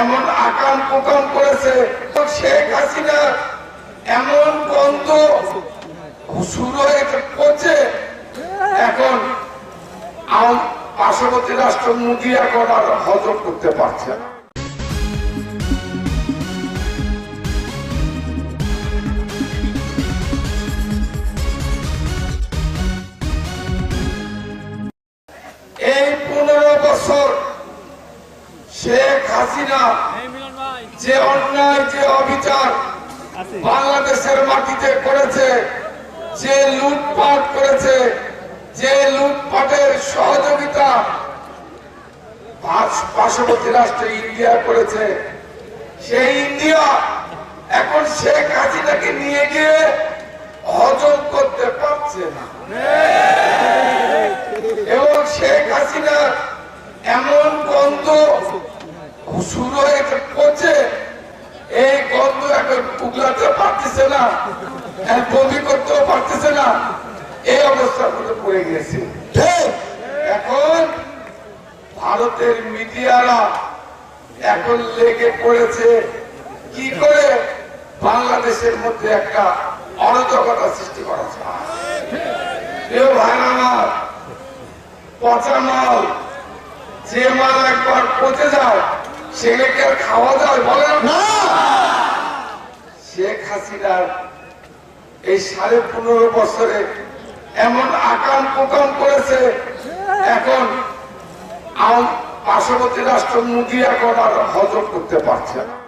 এমন আকাম কুকাম করেছে তো শেখ হাসিনা এমন গন্ধ শুরু হয়েছে পচে এখন পার্শ্ববর্তী রাষ্ট্র মুদি এখন আর হজম করতে পারছে না। এই শেখ হাসিনা, যে অন্যায়, যে অবিচার বাংলাদেশের মাটিতে করেছে, যে লুটপাট করেছে, যে লুটপাটের সহযোগিতা পার্শ্ববর্তী রাষ্ট্র ইন্ডিয়া করেছে, সেই ইন্ডিয়া এখন শেখ হাসিনাকে নিয়ে গিয়ে হজম করতে পারছে না এবং শেখ হাসিনা এমন গন্ধ শুরু হয়েছে পচে এই গন্ধ এখন উগলাতে পারতেছে না আর বমি করতেও পারতেছে না। এই অবস্থার মধ্যে পড়ে গেছে। এখন ভারতের মিডিয়ারা এখন লেগে পড়েছে। কি করে বাংলাদেশের মধ্যে একটা অরাজকতা সৃষ্টি করা যায়? ভাইরা পচা মাল যে মাল একবার পচে যায় আর খাওয়া যায় বলে না। হাসিনার এই সাড়ে পনেরো বছরে এমন আকাম কুকাম করেছে, এখন পার্শ্ববর্তী রাষ্ট্র মুদিয়া করার হজম করতে পারছে না।